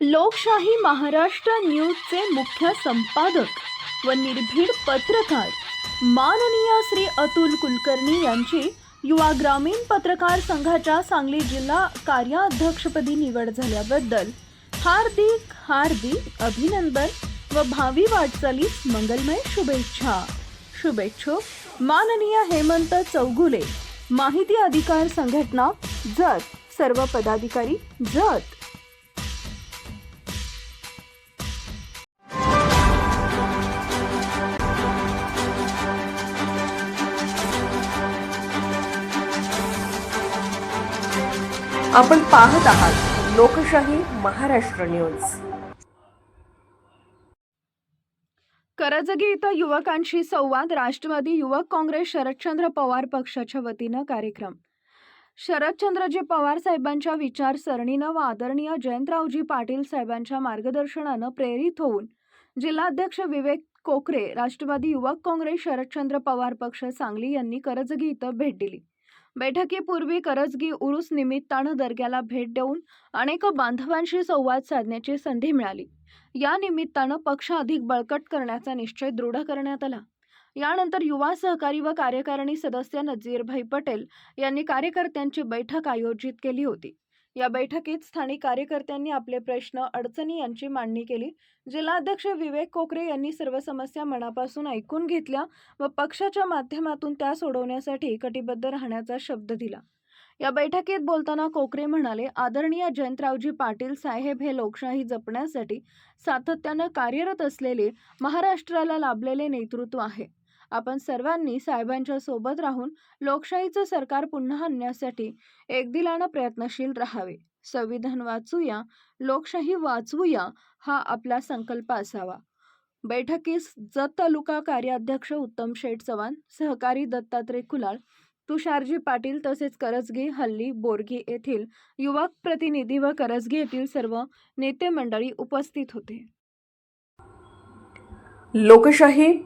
लोकशाही महाराष्ट्र न्यूजचे मुख्य संपादक व निर्भीड पत्रकार. माननीय श्री अतुल कुलकर्णी यांची युवा ग्रामीण पत्रकार संघाच्या सांगली जिल्हा कार्याध्यक्षपदी निवड झाल्याबद्दल हार्दिक हार्दिक अभिनंदन व भावी वाटचालीस मंगलमय शुभेच्छा. शुभेच्छुक माननीय हेमंत चौगुले माहिती अधिकार संघटना जत. सर्व पदाधिकारी जत. आपण पाहत आहात लोकशाही महाराष्ट्र न्यूज. करजगी इथं युवकांशी संवाद राष्ट्रवादी युवक काँग्रेस शरदचंद्र पवार पक्षाच्या वतीनं कार्यक्रम. शरदचंद्रजी पवार साहेबांच्या विचारसरणीनं व आदरणीय जयंतरावजी पाटील साहेबांच्या मार्गदर्शनानं प्रेरित होऊन जिल्हाध्यक्ष विवेक कोकरे राष्ट्रवादी युवक काँग्रेस शरदचंद्र पवार पक्ष सांगली यांनी करजगी इथं भेट दिली. बैठकीपूर्वी करजगी उरूस निमित्तानं दर्ग्याला भेट देऊन अनेक बांधवांशी संवाद साधण्याची संधी मिळाली. या निमित्तानं पक्ष अधिक बळकट करण्याचा निश्चय दृढ करण्यात आला. यानंतर युवा सहकारी व कार्यकारिणी सदस्य नजीरभाई पटेल यांनी कार्यकर्त्यांची बैठक आयोजित केली होती. या बैठकीत स्थानिक कार्यकर्त्यांनी आपले प्रश्न अडचणी यांची मांडणी केली. जिल्हाध्यक्ष विवेक कोकरे यांनी सर्व समस्या मनापासून ऐकून घेतल्या व पक्षाच्या माध्यमातून त्या सोडवण्यासाठी कटिबद्ध राहण्याचा शब्द दिला. या बैठकीत बोलताना कोकरे म्हणाले आदरणीय जयंतरावजी पाटील साहेब हे लोकशाही जपण्यासाठी सातत्यानं कार्यरत असलेले महाराष्ट्राला लाभलेले नेतृत्व आहे. आपण सर्वांनी साहेबांच्या सोबत राहून लोकशाहीचं सरकार पुन्हा आणण्यासाठी एकदिलानं प्रयत्नशील राहावे. संविधान वाचूया लोकशाही वाचवूया हा आपला संकल्प असावा. बैठकीस जत तालुका कार्याध्यक्ष उत्तम शेठ चव्हाण सहकारी दत्तात्रय कुलाळ तुषारजी पाटील तसेच करजगी हल्ली बोरगी येथील युवक प्रतिनिधी व करजगी येथील सर्व नेते मंडळी उपस्थित होते. लोकशाही